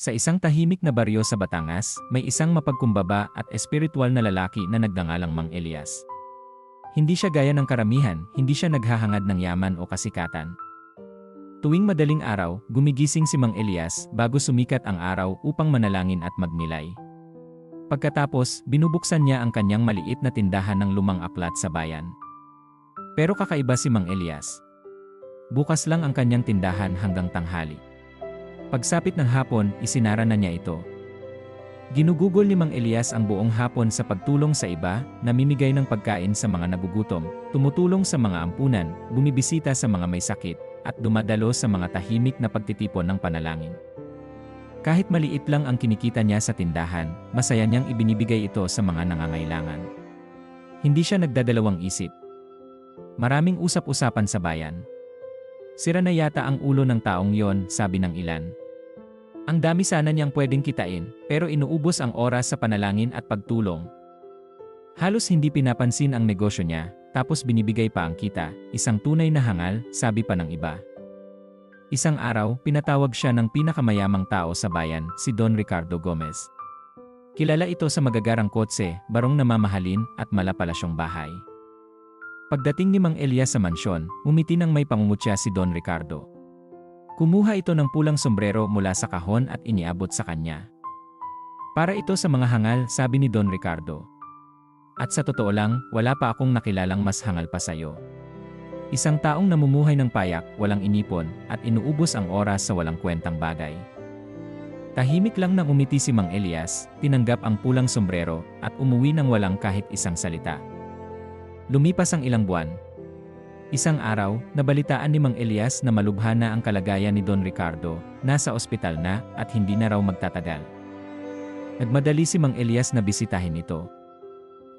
Sa isang tahimik na baryo sa Batangas, may isang mapagkumbaba at espiritual na lalaki na nagdangalang Mang Elias. Hindi siya gaya ng karamihan, hindi siya naghahangad ng yaman o kasikatan. Tuwing madaling araw, gumigising si Mang Elias bago sumikat ang araw upang manalangin at magmilay. Pagkatapos, binubuksan niya ang kanyang maliit na tindahan ng lumang aklat sa bayan. Pero kakaiba si Mang Elias. Bukas lang ang kanyang tindahan hanggang tanghali. Pagsapit ng hapon, isinara na niya ito. Ginugugol ni Mang Elias ang buong hapon sa pagtulong sa iba, namimigay ng pagkain sa mga nagugutom, tumutulong sa mga ampunan, bumibisita sa mga may sakit, at dumadalo sa mga tahimik na pagtitipon ng panalangin. Kahit maliit lang ang kinikita niya sa tindahan, masaya niyang ibinibigay ito sa mga nangangailangan. Hindi siya nagdadalawang isip. Maraming usap-usapan sa bayan. Sira na yata ang ulo ng taong yon, sabi ng ilan. Ang dami sana niyang pwedeng kitain, pero inuubos ang oras sa panalangin at pagtulong. Halos hindi pinapansin ang negosyo niya, tapos binibigay pa ang kita, isang tunay na hangal, sabi pa ng iba. Isang araw, pinatawag siya ng pinakamayamang tao sa bayan, si Don Ricardo Gomez. Kilala ito sa magagarang kotse, barong namamahalin, at malapalasyong bahay. Pagdating ni Mang Elias sa mansyon, umiti ng may pangungutya si Don Ricardo. Kumuha ito ng pulang sombrero mula sa kahon at iniabot sa kanya. Para ito sa mga hangal, sabi ni Don Ricardo. At sa totoo lang, wala pa akong nakilalang mas hangal pa sa'yo. Isang taong namumuhay ng payak, walang inipon, at inuubos ang oras sa walang kwentang bagay. Tahimik lang nang umiti si Mang Elias, tinanggap ang pulang sombrero, at umuwi ng walang kahit isang salita. Lumipas ang ilang buwan, Isang araw, nabalitaan ni Mang Elias na malubha na ang kalagayan ni Don Ricardo, nasa ospital na at hindi na raw magtatagal. Nagmadali si Mang Elias na bisitahin ito.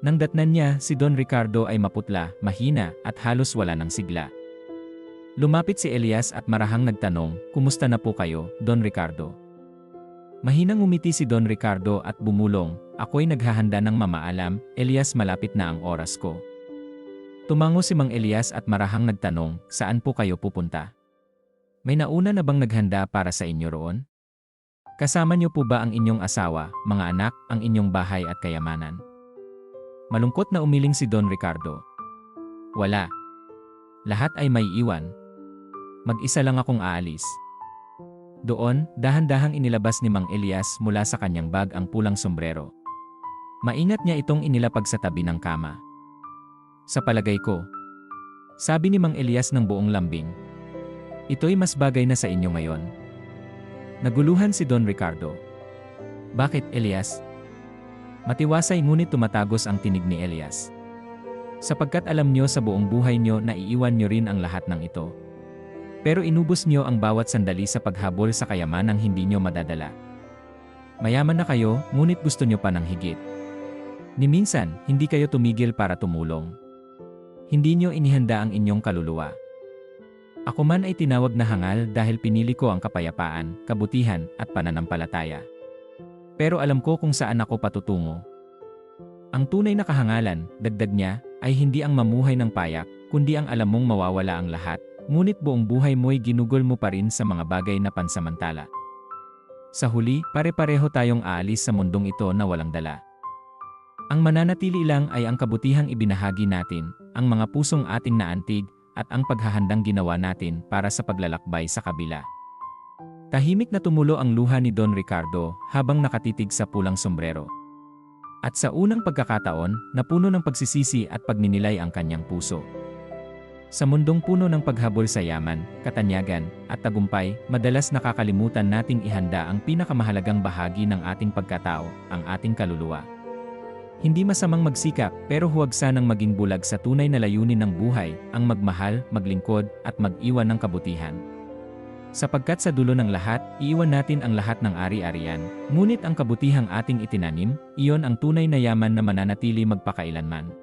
Nang datnan niya, si Don Ricardo ay maputla, mahina at halos wala ng sigla. Lumapit si Elias at marahang nagtanong, Kumusta na po kayo, Don Ricardo? Mahinang umiti si Don Ricardo at bumulong, Ako'y naghahanda ng mamaalam, Elias malapit na ang oras ko. Tumango si Mang Elias at marahang nagtanong, saan po kayo pupunta? May nauna na bang naghanda para sa inyo roon? Kasama niyo po ba ang inyong asawa, mga anak, ang inyong bahay at kayamanan? Malungkot na umiling si Don Ricardo. Wala. Lahat ay may iwan. Mag-isa lang akong aalis. Doon, dahan-dahang inilabas ni Mang Elias mula sa kanyang bag ang pulang sombrero. Maingat niya itong inilapag sa tabi ng kama. Sa palagay ko. Sabi ni Mang Elias ng buong lambing. Ito'y mas bagay na sa inyo ngayon. Naguluhan si Don Ricardo. Bakit, Elias? Matiwasay ngunit tumatagos ang tinig ni Elias. Sapagkat alam nyo sa buong buhay nyo na iiwan nyo rin ang lahat ng ito. Pero inubos nyo ang bawat sandali sa paghabol sa kayamanang hindi nyo madadala. Mayaman na kayo, ngunit gusto nyo pa ng higit. Ni minsan, hindi kayo tumigil para tumulong. Hindi nyo inihanda ang inyong kaluluwa. Ako man ay tinawag na hangal dahil pinili ko ang kapayapaan, kabutihan, at pananampalataya. Pero alam ko kung saan ako patutungo. Ang tunay na kahangalan, dagdag niya, ay hindi ang mamuhay ng payak, kundi ang alam mong mawawala ang lahat, ngunit buong buhay mo'y ginugol mo pa rin sa mga bagay na pansamantala. Sa huli, pare-pareho tayong aalis sa mundong ito na walang dala. Ang mananatili lang ay ang kabutihang ibinahagi natin, ang mga pusong ating naantig, at ang paghahandang ginawa natin para sa paglalakbay sa kabila. Tahimik na tumulo ang luha ni Don Ricardo habang nakatitig sa pulang sombrero. At sa unang pagkakataon, napuno ng pagsisisi at pagninilay ang kanyang puso. Sa mundong puno ng paghabol sa yaman, katanyagan, at tagumpay, madalas nakakalimutan nating ihanda ang pinakamahalagang bahagi ng ating pagkatao, ang ating kaluluwa. Hindi masamang magsikap pero huwag sanang maging bulag sa tunay na layunin ng buhay, ang magmahal, maglingkod, at mag-iwan ng kabutihan. Sapagkat sa dulo ng lahat, iiwan natin ang lahat ng ari-arian, ngunit ang kabutihang ating itinanim, iyon ang tunay na yaman na mananatili magpakailanman.